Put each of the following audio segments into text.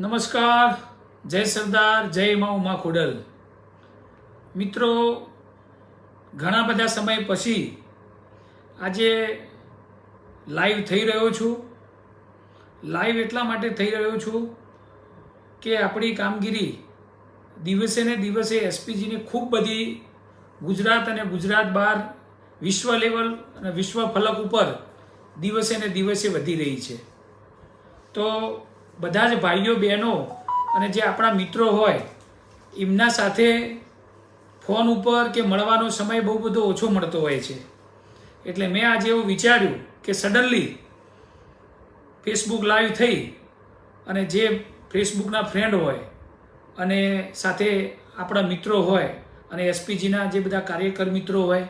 નમસ્કાર, જય સરદાર, જય મા ઉમા ખોડલ. મિત્રો, ઘણા બધા સમય પછી આજે લાઈવ થઈ રહ્યો છું. લાઈવ એટલા માટે થઈ રહ્યો છું કે આપણી કામગીરી દિવસે ને દિવસે એસપીજીની ખૂબ બધી ગુજરાત અને ગુજરાત બહાર વિશ્વ લેવલ અને વિશ્વ ફલક ઉપર દિવસે ને દિવસે વધી રહી છે. તો બધા જ ભાઈઓ, બહેનો અને જે આપણા મિત્રો હોય, એમના સાથે ફોન ઉપર કે મળવાનો સમય બહુ બધો ઓછો મળતો હોય છે. એટલે મેં આજે એવું વિચાર્યું કે સડનલી ફેસબુક લાઈવ થઈ અને જે ફેસબુકના ફ્રેન્ડ હોય અને સાથે આપણા મિત્રો હોય અને એસપીજીના જે બધા કાર્યકર મિત્રો હોય,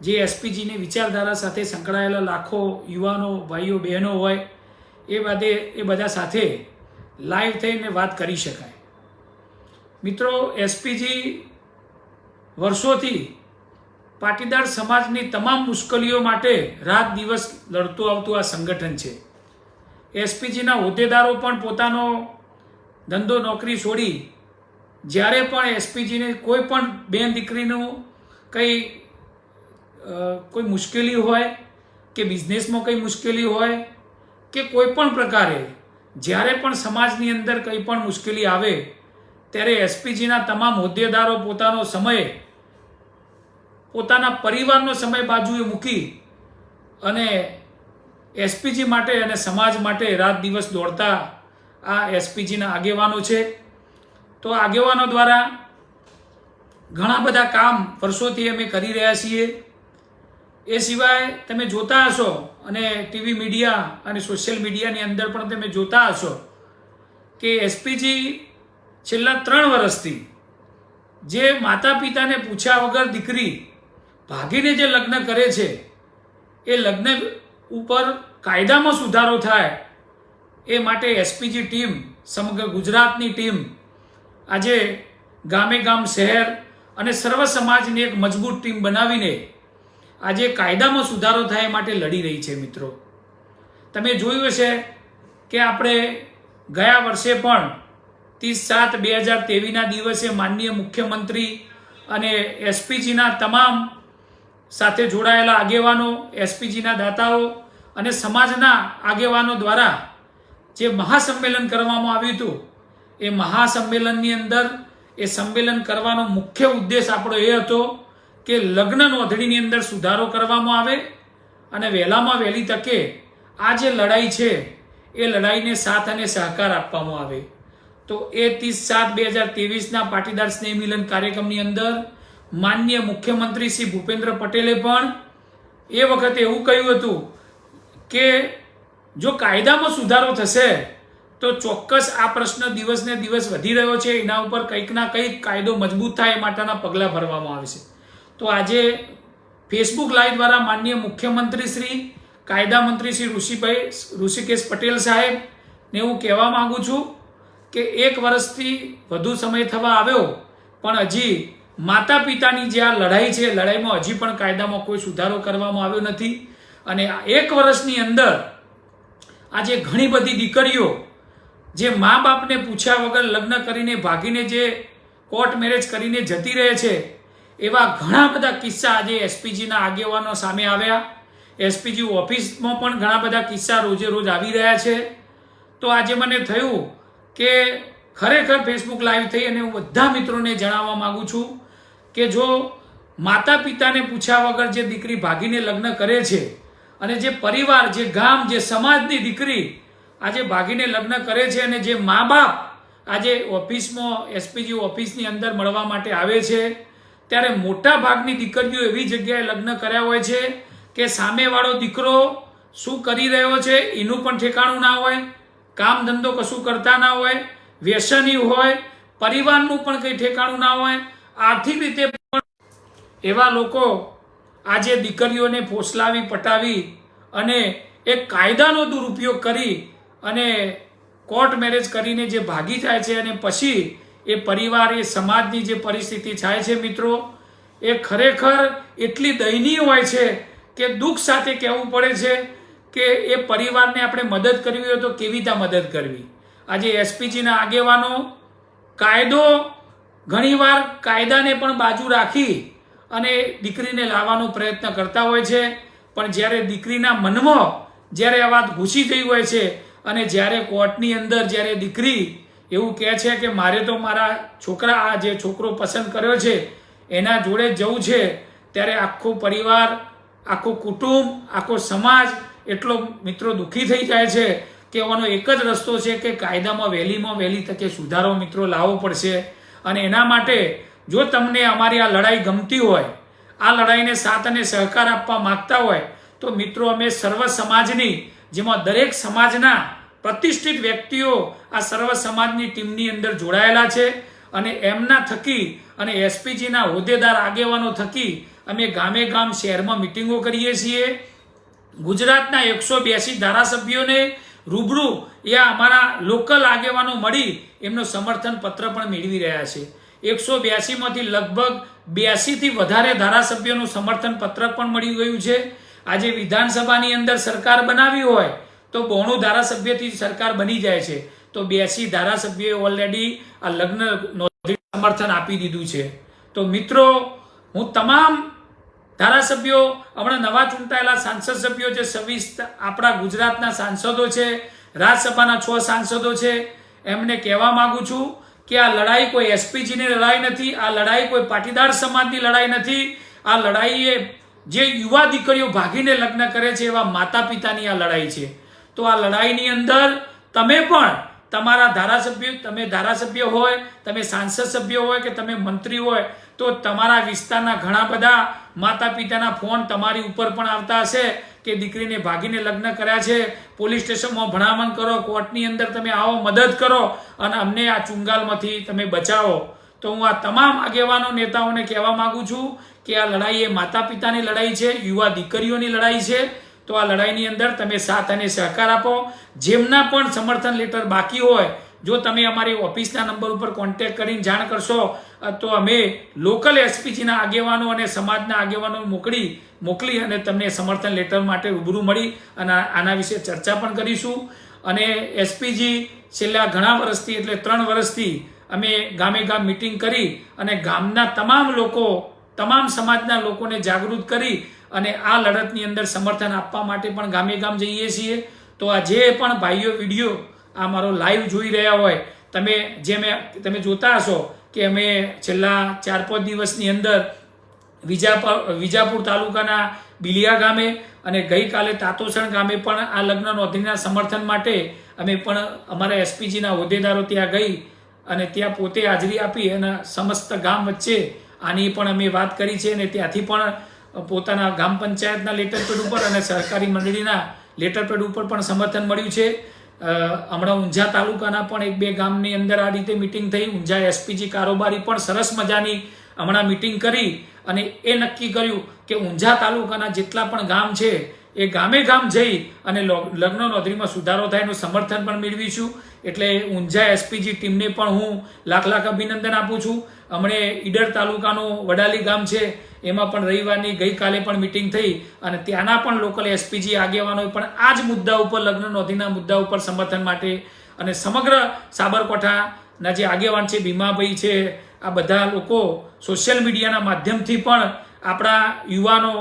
જે એસપીજીની વિચારધારા સાથે સંકળાયેલા લાખો યુવાનો, ભાઈઓ, બહેનો હોય એ બાદે એ બધા સાથે લાઈવ થઈને વાત કરી શકાય. મિત્રો એસપીજી વર્ષોથી પાટીદાર સમાજની તમામ મુશ્કેલીઓ માટે રાત દિવસ લડતું આવતું આ સંગઠન છે. એસપીજીના હોદ્દેદારો પણ પોતાનો ધંધો નોકરી છોડી જ્યારે પણ એસપીજીને કોઈ પણ બેન દીકરીનું કંઈ કોઈ મુશ્કેલી હોય કે બિઝનેસમાં કંઈ મુશ્કેલી હોય કે કોઈ પણ પ્રકારે જ્યારે પણ સમાજની અંદર કંઈ પણ મુશ્કેલી આવે, ત્યારે એસપીજીના તમામ હોદ્દેદારો પોતાનો સમય પોતાના પરિવારનો સમય બાજુએ મૂકી અને એસપીજી માટે અને સમાજ માટે રાત દિવસ દોડતા આ એસપીજીના આગેવાનો છે. તો આગેવાનો દ્વારા ઘણા બધા કામ વર્ષોથી અમે કરી રહ્યા છીએ. એ સિવાય તમે જોતા હશો અને ટીવી મીડિયા અને સોશિયલ મીડિયાની અંદર પણ તમે જોતા હશો કે એસપીજી છેલ્લા ત્રણ વર્ષથી જે માતા પિતાને પૂછ્યા વગર દીકરી ભાગીને જે લગ્ન કરે છે, એ લગ્ન ઉપર કાયદામાં સુધારો થાય એ માટે એસપીજી ટીમ સમગ્ર ગુજરાતની ટીમ આજે ગામે ગામ, શહેર અને સર્વ સમાજની એક મજબૂત ટીમ બનાવીને આજે કાયદામાં સુધારો થાય માટે લડી રહી છે મિત્રો. તમે જોયું હશે કે આપણે ગયા વર્ષે પણ ત્રીસ સાત બે હજાર તેવીસના દિવસે માનનીય મુખ્યમંત્રી અને એસપીજીના તમામ સાથે જોડાયેલા આગેવાનો, એસપીજીના દાતાઓ અને સમાજના આગેવાનો દ્વારા જે મહાસંમેલન કરવામાં આવ્યું હતું, એ મહાસંમેલનની અંદર એ સંમેલન કરવાનો મુખ્ય ઉદ્દેશ આપણો એ હતો કે લગ્ન નોંધણીની અંદર સુધારો કરવામાં આવે અને વહેલામાં વહેલી તકે આ જે લડાઈ છે, એ લડાઈને સાથ અને સહકાર આપવામાં આવે. તો એ ત્રીસ સાત બે હજાર ત્રેવીસના પાટીદાર સ્નેહ મિલન કાર્યક્રમની અંદર માન્ય મુખ્યમંત્રી શ્રી ભૂપેન્દ્ર પટેલે પણ એ વખતે એવું કહ્યું હતું કે જો કાયદામાં સુધારો થશે, તો ચોક્કસ આ પ્રશ્ન દિવસને દિવસ વધી રહ્યો છે. એના ઉપર કંઈક ના કંઈક કાયદો મજબૂત થાય એ માટેના પગલાં ભરવામાં આવશે તો આજે ફેસબુક લાઈવ દ્વારા માનનીય મુખ્યમંત્રી શ્રી, કાયદા મંત્રી શ્રી ઋષિભાઈ, ઋષિકેશ પટેલ સાહેબ ને હું કહેવા માંગુ છું કે એક વર્ષથી વધુ સમય થવા આવ્યો, પણ હજી માતા પિતાની જે આ લડાઈ છે, લડાઈમાં હજી પણ કાયદામાં કોઈ સુધારો કરવામાં આવ્યો નથી. અને એક વર્ષની અંદર આજે ઘણી બધી દીકરીઓ જે મા બાપને પૂછ્યા વગર લગ્ન કરીને ભાગીને જે કોર્ટ મેરેજ કરીને જતી રહે છે એવા ઘણા બધા કિસ્સા આજે એસપીજીના આગેવાનો સામે આવ્યા. એસપીજી ઓફિસમાં પણ ઘણા બધા કિસ્સા રોજે રોજ આવી રહ્યા છે. તો આજે મને થયું કે ખરેખર ફેસબુક લાઈવ થઈ અને હું બધા મિત્રોને જણાવવા માંગુ છું કે જો માતા પિતાને પૂછ્યા વગર જે દીકરી ભાગીને લગ્ન કરે છે અને જે પરિવાર, જે ગામ, જે સમાજની દીકરી આજે ભાગીને લગ્ન કરે છે અને જે મા બાપ આજે ઓફિસમાં એસપીજી ઓફિસની અંદર મળવા માટે આવે છે ત્યારે મોટા ભાગની દીકરીઓ એવી જગ્યાએ લગ્ન કર્યા હોય છે કે સામેવાળો દીકરો શું કરી રહ્યો છે, એનું પણ ઠેકાણું ના હોય, કામ ધંધો કશું કરતા ના હોય, વ્યસની હોય, પરિવારનું પણ કંઈ ઠેકાણું ના હોય, આર્થિક રીતે પણ એવા લોકો આજે દીકરીઓને ફોસલાવી, પટાવી અને એક કાયદાનો દુરુપયોગ કરી અને કોર્ટ મેરેજ કરીને જે ભાગી જાય છે અને પછી એ પરિવાર, એ સમાજની જે પરિસ્થિતિ થાય છે મિત્રો, એ ખરેખર એટલી દયનીય હોય છે કે દુઃખ સાથે કહેવું પડે છે કે એ પરિવારને આપણે મદદ કરવી હોય તો કેવી રીતે મદદ કરવી? આજે એસપીજીના આગેવાનો કાયદો ઘણીવાર કાયદાને પણ બાજુ રાખી અને દીકરીને લાવવાનો પ્રયત્ન કરતા હોય છે. પણ જ્યારે દીકરીના મનમાં જ્યારે આ વાત ઘૂસી ગઈ હોય છે અને જ્યારે કોર્ટની અંદર જ્યારે દીકરી એવું કહે છે કે મારે તો મારા છોકરા આ જે છોકરો પસંદ કર્યો છે, એના જોડે જવું છે, ત્યારે આખો પરિવાર, આખું કુટુંબ, આખો સમાજ એટલો મિત્રો દુઃખી થઈ જાય છે કે એનો એક જ રસ્તો છે કે કાયદામાં વહેલીમાં વહેલી તકે સુધારો મિત્રો લાવવો પડશે. અને એના માટે જો તમને અમારી આ લડાઈ ગમતી હોય, આ લડાઈને સાથ અને સહકાર આપવા માંગતા હોય, તો મિત્રો અમે સર્વ સમાજની, જેમાં દરેક સમાજના પ્રતિષ્ઠિત વ્યક્તિઓ આ સર્વ સમાજની ટીમની અંદર જોડાયેલા છે અને એમના થકી અને એસપીજીના હોદ્દેદાર આગેવાનો થકી અમે ગામે ગામ શહેરમાં મિટિંગો કરીએ છીએ. ગુજરાતના એકસો બ્યાસી ધારાસભ્યોને રૂબરૂ એ અમારા લોકલ આગેવાનો મળી એમનો સમર્થન પત્ર પણ મેળવી રહ્યા છે. એકસો બ્યાસીમાંથી લગભગ બ્યાસીથી વધારે ધારાસભ્યોનું સમર્થન પત્ર પણ મળી ગયું છે. આજે વિધાનસભાની અંદર સરકાર બનાવી હોય તો બોણું ધારાસભ્યથી સરકાર બની જાય છે. તો બ્યાસી ધારાસભ્યોએ ઓલરેડી આ લગ્ન નોંધી સમર્થન આપી દીધું છે. તો મિત્રો, હું તમામ ધારાસભ્યો, હમણાં નવા ચૂંટાયેલા સાંસદ સભ્યો જે છવ્વીસ આપણા ગુજરાતના સાંસદો છે, રાજ્યસભાના છ સાંસદો છે, એમને કહેવા માગું છું કે આ લડાઈ કોઈ એસપીજીની લડાઈ નથી, આ લડાઈ કોઈ પાટીદાર સમાજની લડાઈ નથી, આ લડાઈ એ જે યુવા દીકરીઓ ભાગીને લગ્ન કરે છે એવા માતા પિતાની આ લડાઈ છે. તો આ લડાઈની અંદર તમે પણ તમારા ધારાસભ્ય, તમે ધારાસભ્ય હોય, તમે સાંસદ સભ્ય હોય કે તમે મંત્રી હોય, તો તમારા વિસ્તારના ઘણા બધા માતા પિતાના ફોન તમારી ઉપર પણ આવતા હશે કે દીકરીને ભાગીને લગ્ન કર્યા છે. પોલીસ સ્ટેશનમાં ભણામણ કરો, કોર્ટની અંદર તમે આવો, મદદ કરો અને અમને આ ચુંગાલમાંથી તમે બચાવો. તો હું આ તમામ આગેવાનો, નેતાઓને કહેવા માગું છું કે આ લડાઈ એ માતા પિતાની લડાઈ છે, યુવા દીકરીઓની લડાઈ છે. તો આ લડાઈની અંદર તમે સાથ અને સહકાર આપો. જેમના પણ સમર્થન લેટર બાકી હોય, જો તમે અમારી ઓફિસના નંબર ઉપર કોન્ટેક્ટ કરીને જાણ કરશો, તો અમે લોકલ એસપીજીના આગેવાનો અને સમાજના આગેવાનો મોકલી મોકલી અને તમને સમર્થન લેટર માટે રૂબરૂ મળી અને આના વિશે ચર્ચા પણ કરીશું. અને એસપીજી છેલ્લા ઘણા વર્ષથી, એટલે ત્રણ વર્ષથી અમે ગામે ગામ મિટિંગ કરી અને ગામના તમામ લોકો તમામ સમાજના લોકોને જાગૃત કરી અને આ લડતની અંદર સમર્થન આપવા માટે પણ ગામે ગામ જઈએ છીએ. તો આ જે પણ ભાઈઓ, વીડિયો આ મારો લાઈવ જોઈ રહ્યા હોય, તમે જે મેં, તમે જોતા હશો કે અમે છેલ્લા ચાર પાંચ દિવસની અંદર વિજાપુર વિજાપુર તાલુકાના બિલિયા ગામે અને ગઈકાલે તાતોસણ ગામે પણ આ લગ્ન નોંધણીના સમર્થન માટે અમે પણ અમારા એસપીજીના હોદ્દેદારો ત્યાં ગઈ અને ત્યાં પોતે હાજરી આપી અને સમસ્ત ગામ વચ્ચે આની પણ અમે વાત કરી છે અને ત્યાંથી પણ પોતાના ગ્રામ પંચાયતના લેટર પેડ ઉપર અને સરકારી મંડળીના લેટર પેડ ઉપર પણ સમર્થન મળ્યું છે. હમણાં ઊંઝા તાલુકાના પણ એક બે ગામની અંદર આ રીતે મિટિંગ થઈ. ઊંઝા એસપીજી કારોબારી પણ સરસ મજાની હમણાં મિટિંગ કરી અને એ નક્કી કર્યું કે ઊંઝા તાલુકાના જેટલા પણ ગામ છે એ ગામે ગામ જઈ અને લગ્ન નોંધણીમાં સુધારો થાય એનું સમર્થન પણ મેળવીશું એટલે ઊંઝા એસપીજી ટીમને પણ હું લાખ લાખ અભિનંદન આપું છું. હમણે ઈડર તાલુકાનું વડાલી ગામ છે, એમાં પણ રવિવારની ગઈકાલે પણ મિટિંગ થઈ અને ત્યાંના પણ લોકલ એસપીજી આગેવાનોએ પણ આ જ મુદ્દા ઉપર, લગ્ન નોંધણીના મુદ્દા ઉપર સમર્થન માટે અને સમગ્ર સાબરકાંઠાના જે આગેવાન છે, ભીમાભાઈ છે, આ બધા લોકો સોશિયલ મીડિયાના માધ્યમથી પણ આપણા યુવાનો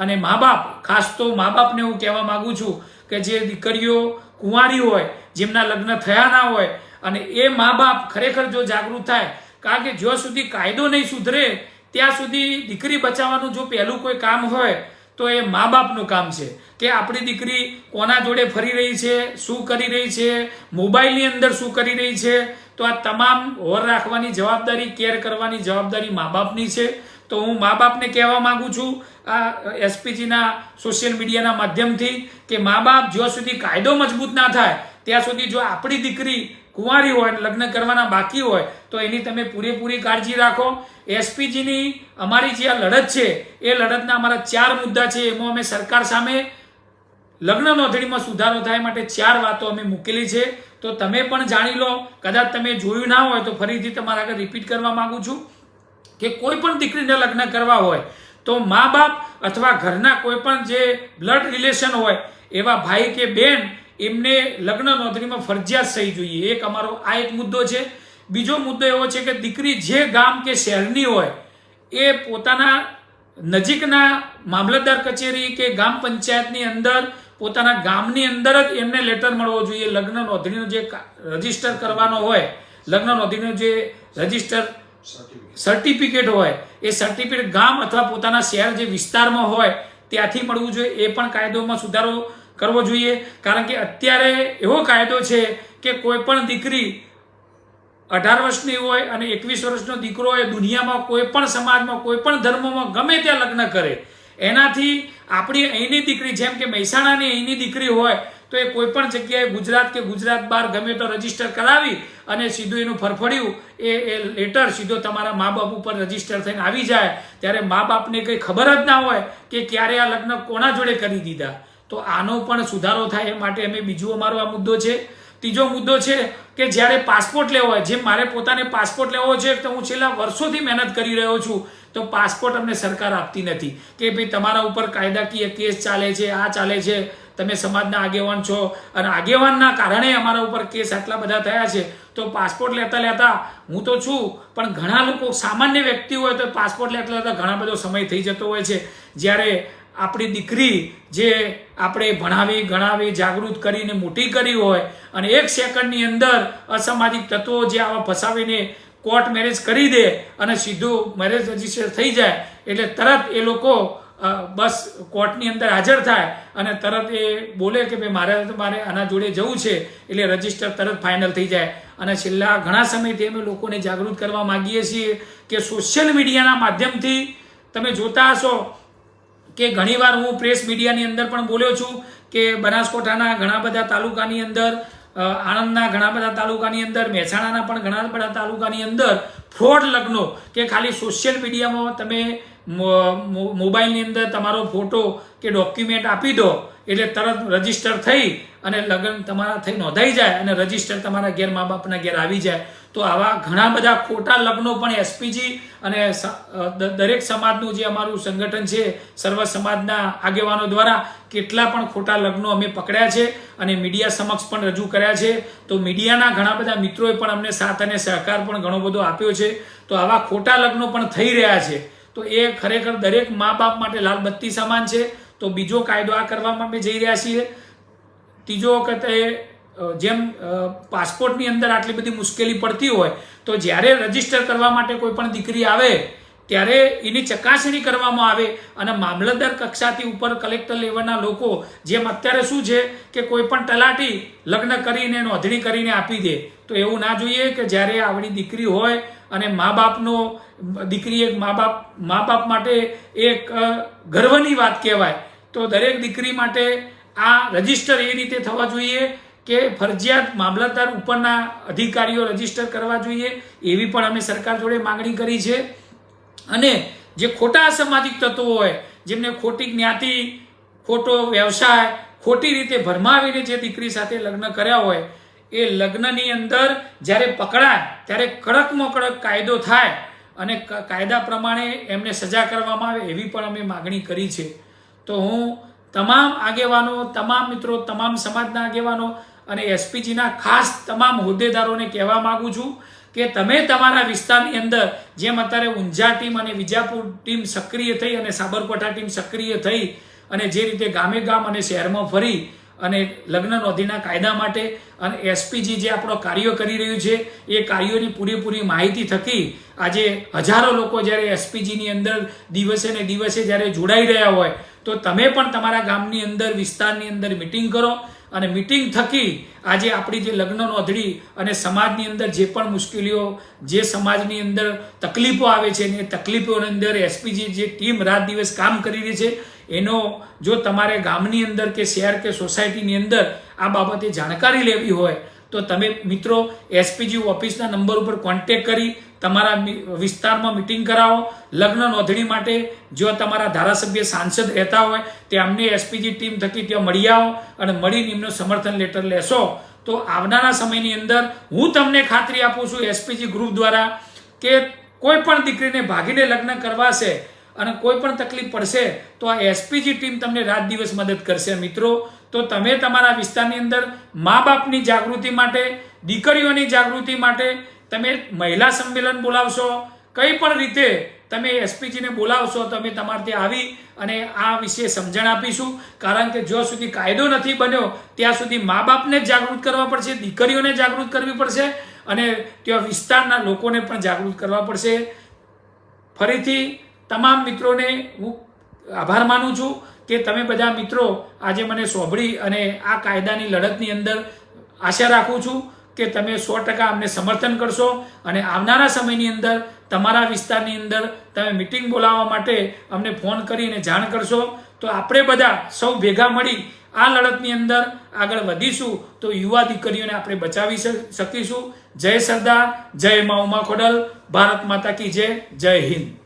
અને મા બાપ ખાસ તો મા બાપને હું કહેવા માગું છું કે જે દીકરીઓ કુંવારી હોય, જેમના લગ્ન થયા ના હોય, અને એ મા બાપ ખરેખર જો જાગૃત થાય, કારણ કે જ્યાં સુધી કાયદો નહીં સુધરે, ત્યાં સુધી દીકરી બચાવવાનું જો પહેલું કોઈ કામ હોય, તો એ મા બાપનું કામ છે. કે આપણી દીકરી કોના જોડે ફરી રહી છે, શું કરી રહી છે, મોબાઈલની અંદર શું કરી રહી છે, તો આ તમામ હોર રાખવાની જવાબદારી, કેર કરવાની જવાબદારી મા બાપની છે. તો હું મા બાપને કહેવા માંગુ છું આ એસપીજીના સોશિયલ મીડિયાના માધ્યમથી કે મા બાપ જ્યાં સુધી કાયદો મજબૂત ના થાય, ત્યાં સુધી જો આપણી દીકરી કુંવારી હોય લગ્ન કરવાના બાકી હોય, તો એની તમે પૂરેપૂરી કાળજી રાખો. એસપીજીની અમારી જે આ લડત છે, એ લડતના અમારા ચાર મુદ્દા છે, એમાં અમે સરકાર સામે લગ્ન નોંધણીમાં સુધારો થાય માટે ચાર વાતો અમે મૂકેલી છે. તો તમે પણ જાણી લો, કદાચ તમે જોયું ના હોય તો ફરીથી તમારા આગળ રિપીટ કરવા માગું છું. કે કોઈ પણ દીકરીને લગ્ન કરવા હોય, તો મા બાપ અથવા ઘરના કોઈ પણ જે બ્લડ રિલેશન હોય, એવા ભાઈ કે બેન, એમને લગ્ન નોંધણીમાં ફરજિયાત થઈ જોઈએ. એક અમારો, આ એક મુદ્દો છે. બીજો મુદ્દો એવો છે કે દીકરી જે ગામ કે શહેરની હોય, એ પોતાના નજીકના મામલતદાર કચેરી કે ગામ પંચાયતની અંદર, પોતાના ગામની અંદર જ એમને લેટર મળવો જોઈએ. લગ્ન નોંધણીનો જે રજિસ્ટર કરવાનો હોય, લગ્ન નોંધણીનો જે રજિસ્ટર સર્ટિફિકેટ હોય. એ સર્ટિફિકેટ ગામ અથવા પોતાના શહેર જે વિસ્તારમાં હોય, ત્યાંથી મળવું જોઈએ. એ પણ કાયદોમાં સુધારો કરવો જોઈએ. કારણ કે અત્યારે એવો કાયદો છે કે કોઈ પણ દીકરી અઢાર વર્ષની હોય અને એકવીસ વર્ષનો દીકરો હોય દુનિયામાં કોઈ પણ સમાજમાં, કોઈ પણ ધર્મમાં ગમે ત્યાં લગ્ન કરે. એનાથી આપણી અહીંની દીકરી, જેમ કે મહેસાણાની અહીંની દીકરી હોય તો એ કોઈ પણ જગ્યાએ ગુજરાત કે ગુજરાત બહાર ગમે તો રજિસ્ટર કરાવી અને સીધું એનું ફરફડ્યું, એ એ લેટર સીધો તમારા મા બાપ ઉપર રજિસ્ટર થઈને આવી જાય. ત્યારે મા બાપને કંઈ ખબર જ ના હોય કે ક્યારે આ લગ્ન કોના જોડે કરી દીધા. તો આનો પણ સુધારો થાય એ માટે અમે બીજો અમારો આ મુદ્દો છે. ત્રીજો મુદ્દો છે કે જ્યારે પાસપોર્ટ લેવો હોય જેમ મારે પોતાને પાસપોર્ટ લેવો છે તો હું છેલ્લા વર્ષોથી મહેનત કરી રહ્યો છું, તો પાસપોર્ટ અમને સરકાર આપતી નથી. કે ભાઈ તમારા ઉપર કાયદાકીય કેસ ચાલે છે, આ ચાલે છે તમે સમાજના આગેવાન છો અને આગેવાનના કારણે અમારા ઉપર કેસ આટલા બધા થયા છે, તો પાસપોર્ટ લેતા લેતા હું તો છું, પણ ઘણા લોકો, સામાન્ય વ્યક્તિ હોય તો પાસપોર્ટ લેતા લેતા ઘણા બધો સમય થઈ જતો હોય છે. જ્યારે આપણી દીકરી જે આપણે ભણાવી, ગણાવી, જાગૃત કરીને મોટી કરી હોય અને એક સેકન્ડની અંદર અસામાજિક તત્વો જે આવા ફસાવીને કોર્ટ મેરેજ કરી દે અને સીધું મેરેજ રજિસ્ટર થઈ જાય, એટલે તરત એ લોકો બસ કોર્ટની અંદર હાજર થાય અને તરત એ બોલે કે ભાઈ મારે તો મારે આના જોડે જવું છે, એટલે રજિસ્ટર તરત ફાઇનલ થઈ જાય. અને છેલ્લા ઘણા સમયથી અમે લોકોને જાગૃત કરવા માગીએ છીએ કે સોશિયલ મીડિયાના માધ્યમથી તમે જોતા હશો કે ઘણીવાર હું પ્રેસ મીડિયાની અંદર પણ બોલ્યો છું કે બનાસકોઠાના ઘણા બધા તાલુકાની અંદર આણંદના ઘણા બધા તાલુકાની અંદર, મહેસાણાના પણ ઘણા બધા તાલુકાની અંદર ફ્રોડ લગ્નો કે ખાલી સોશિયલ મીડિયામાં તમે મોબાઈલની અંદર તમારો ફોટો કે ડોક્યુમેન્ટ આપી દો એટલે તરત રજિસ્ટર થઈ અને લગ્ન તમારા થઈ નોંધાઈ જાય અને રજિસ્ટર તમારા ઘેર મા બાપના ઘેર આવી જાય. તો આવા ઘણા બધા ખોટા લગ્નો પણ એસપીજી અને દરેક સમાજનું જે અમારું સંગઠન છે, સર્વ સમાજના આગેવાનો દ્વારા કેટલા પણ ખોટા લગ્નો અમે પકડ્યા છે અને મીડિયા સમક્ષ પણ રજૂ કર્યા છે. તો મીડિયાના ઘણા બધા મિત્રોએ પણ અમને સાથ અને સહકાર પણ ઘણો બધો આપ્યો છે. તો આવા ખોટા લગ્નો પણ થઈ રહ્યા છે. તો એ ખરેખર દરેક મા બાપ માટે લાલ બત્તી સમાન છે. તો બીજો કાયદો આ કરવામાં અમે જઈ રહ્યા છીએ. ત્રીજો વખત જેમ પાસપોર્ટની અંદર આટલી બધી મુશ્કેલી પડતી હોય, તો જ્યારે રજિસ્ટર કરવા માટે કોઈ પણ દીકરી આવે, ત્યારે એની ચકાસણી કરવામાં આવે અને મામલતદાર કક્ષાથી ઉપર કલેક્ટર લેવલના લોકો, જેમ અત્યારે શું છે કે કોઈ પણ તલાટી લગ્ન કરીને નોંધણી કરીને આપી દે, તો એવું ના જોઈએ કે જ્યારે આવડી દીકરી હોય અને મા બાપનો, દીકરી એક મા બાપ મા બાપ માટે એક ગર્વની વાત કહેવાય તો દરેક દીકરી માટે આ રજિસ્ટર એ રીતે થવા જોઈએ કે ફરજિયાત મામલતદાર ઉપરના અધિકારીઓ રજિસ્ટર કરવા જોઈએ, એવી પણ અમે સરકાર જોડે માંગણી કરી છે. અને જે ખોટા સામાજિક તત્વો હોય, જેમને ખોટી જ્ઞાતિ, ખોટો વ્યવસાય, ખોટી રીતે ભરમાવીને જે દીકરી સાથે લગ્ન કર્યા હોય, એ લગ્નની અંદર જ્યારે પકડાય, ત્યારે કડકમાં કડક કાયદો થાય અને કાયદા પ્રમાણે એમને સજા કરવામાં આવે એવી પણ અમે માગણી કરી છે. તો હું તમામ આગેવાનો, તમામ મિત્રો, તમામ સમાજના આગેવાનો અને એસપીજીના ખાસ તમામ હોદ્દેદારોને કહેવા માંગુ છું કે તમે તમારા વિસ્તારની અંદર, જેમ અત્યારે ઊંઝા ટીમ અને વિજાપુર ટીમ સક્રિય થઈ અને સાબરકાંઠા ટીમ સક્રિય થઈ અને જે રીતે ગામે ગામ અને શહેરમાં ફરી અને લગ્ન નોંધીના કાયદા માટે અને એસપીજી જે આપણો કાર્યો કરી રહ્યું છે, એ કાર્યોની પૂરેપૂરી માહિતી થકી આજે હજારો લોકો જ્યારે એસપીજીની અંદર દિવસે ને દિવસે જ્યારે જોડાઈ રહ્યા હોય તો તમે પણ તમારા ગામની અંદર, વિસ્તારની અંદર મિટિંગ કરો અને મિટિંગ થકી આજે આપણી જે લગ્ન નોંધણી અને સમાજની અંદર જે પણ મુશ્કેલીઓ, જે સમાજની અંદર તકલીફો આવે છે એ તકલીફોની અંદર એસપીજી જે ટીમ રાત દિવસ કામ કરી રહી છે, એનો જો તમારે ગામની અંદર કે શહેર કે સોસાયટીની અંદર આ બાબતે જાણકારી લેવી હોય, તો તમે મિત્રો એસપીજી ઓફિસના નંબર ઉપર કોન્ટેક કરી તમારા વિસ્તારમાં મિટિંગ કરાવો, લગ્ન નોંધણી માટે જો તમારા ધારાસભ્ય સાંસદ રહેતા હોય, તે અમને એસપીજી ટીમ થકી ત્યાં મળી આવો અને મળીને એમનું સમર્થન લેટર લેશો. તો આવનારા સમયની અંદર હું તમને ખાતરી આપું છું એસપીજી ગ્રુપ દ્વારા કે કોઈ પણ દીકરીને ભાગીને લગ્ન કરવાશે અને કોઈ પણ તકલીફ પડશે, તો આ એસપીજી ટીમ તમને રાત દિવસ મદદ કરશે મિત્રો. તો તમે તમારા વિસ્તારની અંદર મા બાપની જાગૃતિ માટે, દીકરીઓની જાગૃતિ માટે તમે મહિલા સંમેલન બોલાવશો, કઈ પણ રીતે તમે એસપીજીને બોલાવશો તમે તમારે ત્યાં આવી અને આ વિશે સમજણ આપીશું. કારણ કે જ્યાં સુધી કાયદો નથી બન્યો, ત્યાં સુધી મા બાપને જ જાગૃત કરવા પડશે, દીકરીઓને જાગૃત કરવી પડશે અને ત્યાં વિસ્તારના લોકોને પણ જાગૃત કરવા પડશે. ફરીથી તમામ મિત્રોને હું આભાર માનું છું કે તમે બધા મિત્રો આજે મને સોંભળી અને આ કાયદાની લડતની અંદર આશા રાખું છું. કે તમે સો ટકા અમને સમર્થન કરશો અને આવનારા સમયની અંદર તમારા વિસ્તારની અંદર તમે મિટિંગ બોલાવવા માટે અમને ફોન કરીને જાણ કરશો. તો આપણે બધા સૌ ભેગા મળી આ લડતની અંદર આગળ વધીશું તો યુવા દીકરીઓને આપણે બચાવી શકીશું. જય સરદાર, જય મા ઉમા ખોડલ. ભારત માતા કી જય જય હિન્દ.